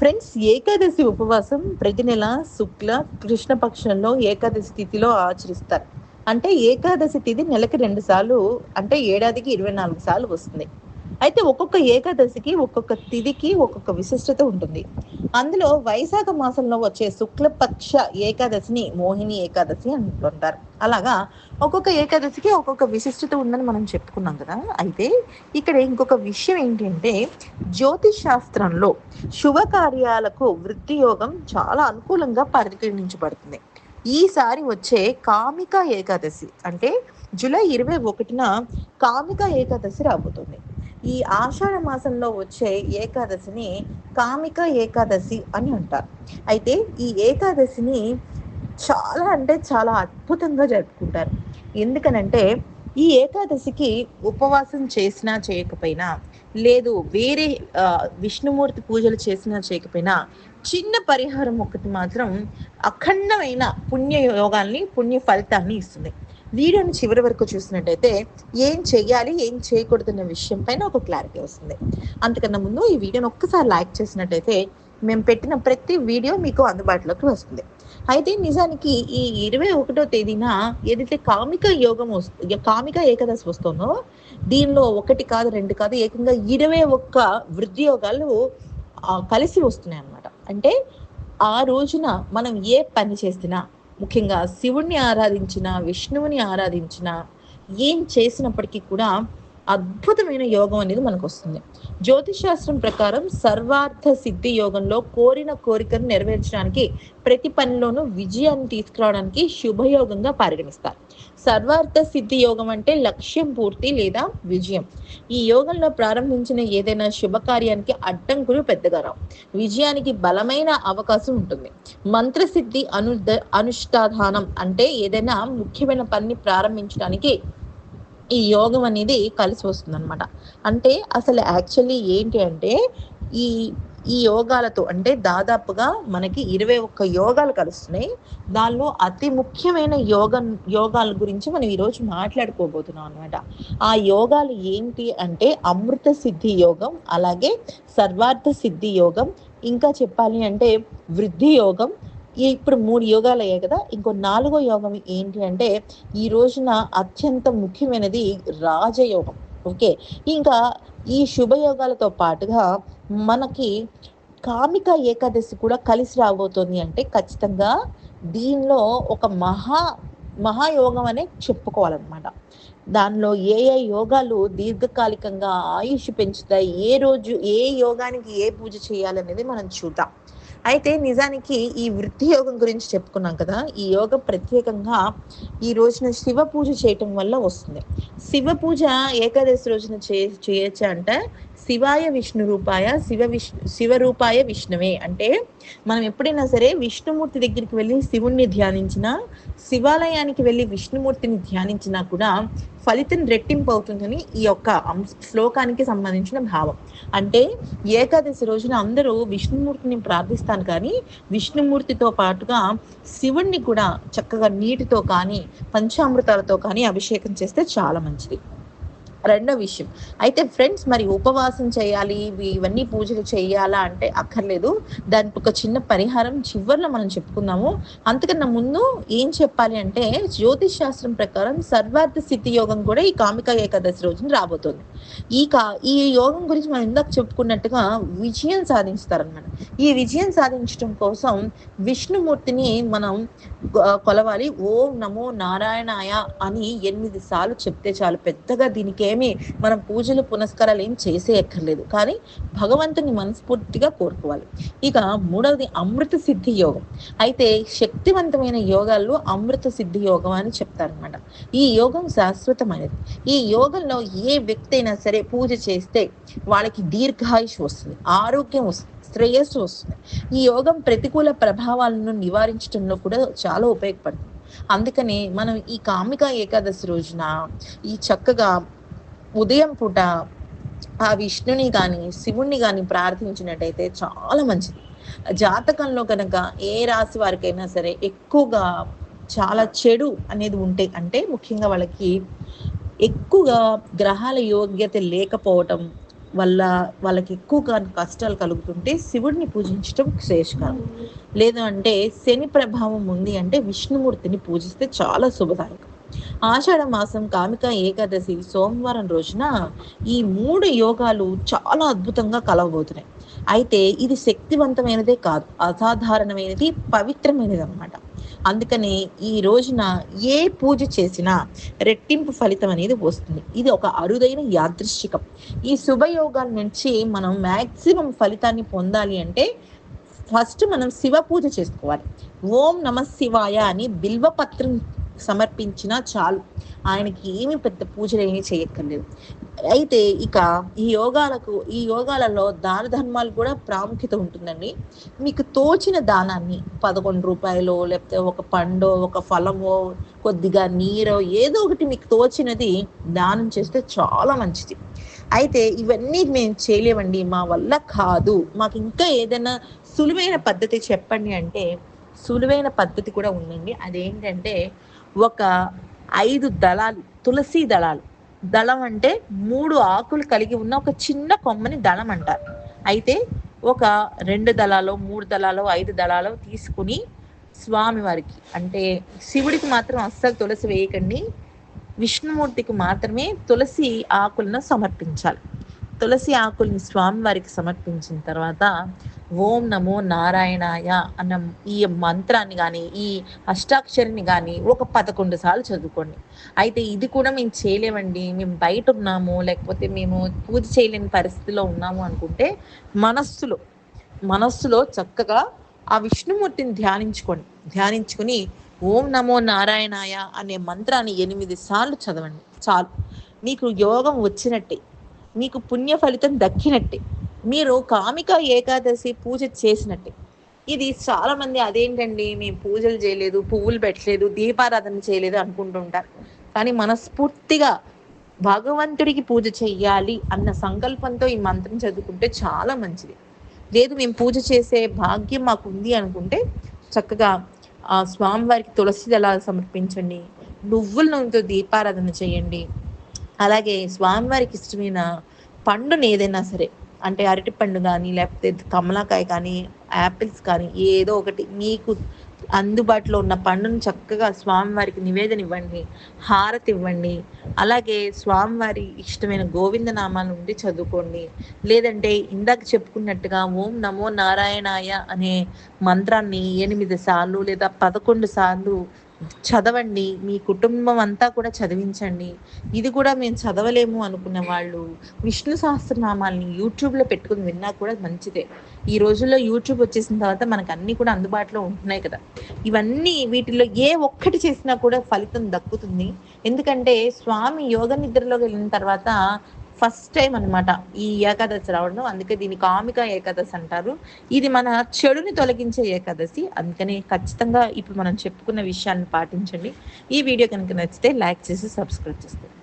Friends Ekadashi ఉపవాసం ప్రతి నెల శుక్ల కృష్ణపక్షంలో ఏకాదశి తిథిలో ఆచరిస్తారు. అంటే ఏకాదశి తిథి నెలకి రెండు సార్లు అంటే ఏడాదికి ఇరవై నాలుగు సార్లు వస్తుంది. అయితే ఒక్కొక్క ఏకాదశికి ఒక్కొక్క తిథికి ఒక్కొక్క విశిష్టత ఉంటుంది. అందులో వైశాఖ మాసంలో వచ్చే శుక్లపక్ష ఏకాదశిని మోహిని ఏకాదశి అంటుంటారు అలాగా ఒక్కొక్క ఏకాదశికి ఒక్కొక్క విశిష్టత ఉందని మనం చెప్పుకున్నాం కదా. అయితే ఇక్కడ ఇంకొక విషయం ఏంటంటే జ్యోతిష్ శాస్త్రంలో శుభకార్యాలకు వృత్తి యోగం చాలా అనుకూలంగా పరిగణించబడుతుంది. ఈసారి వచ్చే కామిక ఏకాదశి అంటే జూలై ఇరవై ఒకటిన కామిక ఏకాదశి రాబోతుంది. ఈ ఆషాఢ మాసంలో వచ్చే ఏకాదశిని కామిక ఏకాదశి అని అంటారు. అయితే ఈ ఏకాదశిని చాలా అంటే చాలా అద్భుతంగా జరుపుకుంటారు. ఎందుకనంటే ఈ ఏకాదశికి ఉపవాసం చేసినా చేయకపోయినా లేదు వేరే విష్ణుమూర్తి పూజలు చేసినా చేయకపోయినా చిన్న పరిహారం ఒకటి మాత్రం అఖండమైన పుణ్య యోగాల్ని పుణ్య ఫలితాన్ని ఇస్తుంది. వీడియోని చివరి వరకు చూసినట్టయితే ఏం చేయాలి ఏం చేయకూడదన్న విషయం పైన ఒక క్లారిటీ వస్తుంది. అంతకన్నా ముందు ఈ వీడియోని ఒక్కసారి లైక్ చేసినట్టయితే మేము పెట్టిన ప్రతి వీడియో మీకు అందుబాటులోకి వస్తుంది. అయితే నిజానికి ఈ ఇరవై ఒకటో తేదీన ఏదైతే కామిక యోగం వస్తు కామిక ఏకాదశి వస్తుందో దీనిలో ఒకటి కాదు రెండు కాదు ఏకంగా ఇరవై ఒక్క వృద్ధి యోగాలు కలిసి వస్తున్నాయి అన్నమాట అంటే ఆ రోజున మనం ఏ పని చేసినా ముఖ్యంగా శివుణ్ణి ఆరాధించిన విష్ణువుని ఆరాధించిన ఏం చేసినప్పటికీ కూడా అద్భుతమైన యోగం అనేది మనకు వస్తుంది జ్యోతిష్ శాస్త్రం ప్రకారం సర్వార్థ సిద్ధి యోగంలో కోరిన కోరికను నెరవేర్చడానికి ప్రతి పనిలోనూ విజయాన్ని తీసుకురావడానికి శుభయోగంగా పరిగణిస్తారు. సర్వార్థ సిద్ధి యోగం అంటే లక్ష్యం పూర్తి లేదా విజయం. ఈ యోగంలో ప్రారంభించిన ఏదైనా శుభకార్యానికి అడ్డంకులు పెద్దగా రావు. విజయానికి బలమైన అవకాశం ఉంటుంది. మంత్రసిద్ధి అను అనుష్ఠాధానం అంటే ఏదైనా ముఖ్యమైన పనిని ప్రారంభించడానికి ఈ యోగం అనేది కలిసి వస్తుంది అనమాట అంటే అసలు యాక్చువల్లీ ఏంటి అంటే ఈ ఈ యోగాలతో అంటే దాదాపుగా మనకి ఇరవై ఒక్క యోగాలు కలుస్తున్నాయి. దానిలో అతి ముఖ్యమైన యోగ యోగాల గురించి మనం ఈరోజు మాట్లాడుకోబోతున్నాం అనమాట ఆ యోగాలు ఏంటి అంటే అమృత సిద్ధి యోగం అలాగే సర్వార్థ సిద్ధి యోగం ఇంకా చెప్పాలి అంటే వృద్ధి యోగం ఇప్పుడు మూడు యోగాలు అయ్యాయి కదా ఇంకో నాలుగో యోగం ఏంటి అంటే ఈ రోజున అత్యంత ముఖ్యమైనది రాజయోగం. ఓకే? ఇంకా ఈ శుభయోగాలతో పాటుగా మనకి కామిక ఏకాదశి కూడా కలిసి రాబోతోంది అంటే ఖచ్చితంగా దీనిలో ఒక మహా మహాయోగం అనే చెప్పుకోవాలన్నమాట. దానిలో ఏ ఏ యోగాలు దీర్ఘకాలికంగా ఆయుష్ పెంచుతాయి ఏ రోజు ఏ యోగానికి ఏ పూజ చేయాలనేది మనం చూద్దాం. అయితే నిజానికి ఈ వృత్తి యోగం గురించి చెప్పుకున్నాం కదా ఈ యోగం ప్రత్యేకంగా ఈ రోజున శివ పూజ చేయటం వల్ల వస్తుంది. శివ పూజ ఏకాదశి రోజున చే చేయొచ్చా అంటే శివాయ విష్ణు రూపాయ శివ విష్ణు శివరూపాయ విష్ణువే. అంటే మనం ఎప్పుడైనా సరే విష్ణుమూర్తి దగ్గరికి వెళ్ళి శివుణ్ణి ధ్యానించినా శివాలయానికి వెళ్ళి విష్ణుమూర్తిని ధ్యానించినా కూడా ఫలితం రెట్టింపు అవుతుందని ఈ యొక్క శ్లోకానికి సంబంధించిన భావం. అంటే ఏకాదశి రోజున అందరూ విష్ణుమూర్తిని ప్రార్థిస్తాను కానీ విష్ణుమూర్తితో పాటుగా శివుణ్ణి కూడా చక్కగా నీటితో కానీ పంచామృతాలతో కానీ అభిషేకం చేస్తే చాలా మంచిది. రెండో విషయం. అయితే ఫ్రెండ్స్ మరి ఉపవాసం చేయాలి ఇవన్నీ పూజలు చేయాలా అంటే అక్కర్లేదు. దానికి ఒక చిన్న పరిహారం చివరిలో మనం చెప్పుకుందాము. అంతకన్నా ముందు ఏం చెప్పాలి అంటే జ్యోతిష్ శాస్త్రం ప్రకారం సర్వార్థ స్థితి యోగం కూడా ఈ కామిక ఏకాదశి రోజున రాబోతుంది. ఈ కా ఈ యోగం గురించి మనం ఇందాక చెప్పుకున్నట్టుగా విజయం సాధిస్తారనమాట ఈ విజయం సాధించడం కోసం విష్ణుమూర్తిని మనం కొలవాలి. ఓం నమో నారాయణాయ అని ఎనిమిది సార్లు చెప్తే చాలు. పెద్దగా దీనికి ఏమి మనం పూజలు పునస్కారాలు ఏం చేసే ఎక్కర్లేదు కానీ భగవంతుని మనస్ఫూర్తిగా కోరుకోవాలి. ఇక మూడవది అమృత సిద్ధి యోగం. అయితే శక్తివంతమైన యోగాల్లో అమృత సిద్ధి యోగం అని చెప్తారనమాట ఈ యోగం శాశ్వతమైనది. ఈ యోగంలో ఏ వ్యక్తి అయినా సరే పూజ చేస్తే వాళ్ళకి దీర్ఘాయుష్ వస్తుంది ఆరోగ్యం వస్తుంది శ్రేయస్సు వస్తుంది. ఈ యోగం ప్రతికూల ప్రభావాలను నివారించడంలో కూడా చాలా ఉపయోగపడుతుంది. అందుకని మనం ఈ కామిక ఏకాదశి రోజున ఈ చక్కగా ఉదయం పూట ఆ విష్ణుని కానీ శివుణ్ణి కానీ ప్రార్థించినట్టయితే చాలా మంచిది. జాతకంలో కనుక ఏ రాశి వారికైనా సరే ఎక్కువగా చాలా చెడు అనేది ఉంటే అంటే ముఖ్యంగా వాళ్ళకి ఎక్కువగా గ్రహాల యోగ్యత లేకపోవటం వల్ల వాళ్ళకి ఎక్కువగా కష్టాలు కలుగుతుంటే శివుడిని పూజించడం శ్రేష్కరం లేదు అంటే శని ప్రభావం ఉంది అంటే విష్ణుమూర్తిని పూజిస్తే చాలా శుభదాయకం. ఆషాఢ మాసం కామిక ఏకాదశి సోమవారం రోజున ఈ మూడు యోగాలు చాలా అద్భుతంగా కలవబోతున్నాయి. అయితే ఇది శక్తివంతమైనదే కాదు అసాధారణమైనది పవిత్రమైనది అనమాట అందుకని ఈ రోజున ఏ పూజ చేసినా రెట్టింపు ఫలితం అనేది వస్తుంది. ఇది ఒక అరుదైన యాదృశ్చికం. ఈ శుభయోగాల నుంచి మనం మ్యాక్సిమం ఫలితాన్ని పొందాలి అంటే ఫస్ట్ మనం శివ పూజ చేసుకోవాలి. ఓం నమ శివాయ అని బిల్వపత్రం సమర్పించినా చాలు. ఆయనకి ఏమి పెద్ద పూజలు ఏమీ చేయక్కర్లేదు. అయితే ఇక ఈ యోగాలకు ఈ యోగాలలో దాన ధర్మాలు కూడా ప్రాముఖ్యత ఉంటుందండి. మీకు తోచిన దానాన్ని పదకొండు రూపాయలు లేకపోతే ఒక పండో ఒక ఫలమో కొద్దిగా నీరో ఏదో ఒకటి మీకు తోచినది దానం చేస్తే చాలా మంచిది. అయితే ఇవన్నీ మేము చేయలేమండి మా వల్ల కాదు. మాకు ఇంకా ఏదైనా సులువైన పద్ధతి చెప్పండి అంటే సులువైన పద్ధతి కూడా ఉందండి. అదేంటంటే ఒక ఐదు దళాలు తులసి దళాలు. దళం అంటే మూడు ఆకులు కలిగి ఉన్న ఒక చిన్న కొమ్మని దళం అంటారు. అయితే ఒక రెండు దళాలు మూడు దళాలు ఐదు దళాలు తీసుకుని స్వామివారికి అంటే శివుడికి మాత్రం అస్సలు తులసి వేయకండి. విష్ణుమూర్తికి మాత్రమే తులసి ఆకులను సమర్పించాలి. తులసి ఆకుల్ని స్వామివారికి సమర్పించిన తర్వాత ఓం నమో నారాయణాయ అన్న ఈ మంత్రాన్ని కానీ ఈ అష్టాక్షరిని కానీ ఒక పదకొండు సార్లు చదువుకోండి. అయితే ఇది కూడా మేము చేయలేమండి. మేము బయట ఉన్నాము లేకపోతే మేము పూజ చేయలేని పరిస్థితిలో ఉన్నాము అనుకుంటే మనస్సులో మనస్సులో చక్కగా ఆ విష్ణుమూర్తిని ధ్యానించుకోండి. ధ్యానించుకుని ఓం నమో నారాయణాయ అనే మంత్రాన్ని ఎనిమిది సార్లు చదవండి. చాలు. మీకు యోగం వచ్చినట్టే. మీకు పుణ్య ఫలితం దక్కినట్టే. మీరు కామిక ఏకాదశి పూజ చేసినట్టే. ఇది చాలా మంది అదేంటండి మేము పూజలు చేయలేదు పువ్వులు పెట్టలేదు దీపారాధన చేయలేదు అనుకుంటుంటారు. కానీ మనస్ఫూర్తిగా భగవంతుడికి పూజ చెయ్యాలి అన్న సంకల్పంతో ఈ మంత్రం చదువుకుంటే చాలా మంచిది. లేదు మేము పూజ చేసే భాగ్యం మాకు ఉంది అనుకుంటే చక్కగా ఆ స్వామివారికి తులసి దళాలు సమర్పించండి నువ్వుల నూనెతో దీపారాధన చేయండి. అలాగే స్వామివారికి ఇష్టమైన పండుని ఏదైనా సరే అంటే అరటిపండు కానీ లేకపోతే కమలాకాయ కానీ యాపిల్స్ కానీ ఏదో ఒకటి మీకు అందుబాటులో ఉన్న పండును చక్కగా స్వామివారికి నివేదన ఇవ్వండి హారతి ఇవ్వండి. అలాగే స్వామివారి ఇష్టమైన గోవింద నామాలు ఉండి చదువుకోండి. లేదంటే ఇందాక చెప్పుకున్నట్టుగా ఓం నమో నారాయణాయ అనే మంత్రాన్ని ఎనిమిది సార్లు లేదా పదకొండు సార్లు చదవండి మీ కుటుంబం అంతా కూడా చదివించండి. ఇది కూడా మేము చదవలేము అనుకున్న వాళ్ళు విష్ణు సహస్రనామాల్ని యూట్యూబ్లో పెట్టుకుని విన్నా కూడా మంచిదే. ఈ రోజుల్లో యూట్యూబ్ వచ్చేసిన తర్వాత మనకు అన్నీ కూడా అందుబాటులో ఉంటున్నాయి కదా. ఇవన్నీ వీటిలో ఏ ఒక్కటి చేసినా కూడా ఫలితం దక్కుతుంది. ఎందుకంటే స్వామి యోగ నిద్రలోకి వెళ్ళిన తర్వాత ఫస్ట్ టైం అనమాట ఈ ఏకాదశి రావడం. అందుకే దీన్ని కామిక ఏకాదశి అంటారు. ఇది మన చెడుని తొలగించే ఏకాదశి. అందుకని ఖచ్చితంగా ఇప్పుడు మనం చెప్పుకున్న విషయాన్ని పాటించండి. ఈ వీడియో కనుక నచ్చితే లైక్ చేసి సబ్స్క్రైబ్ చేసుకోండి.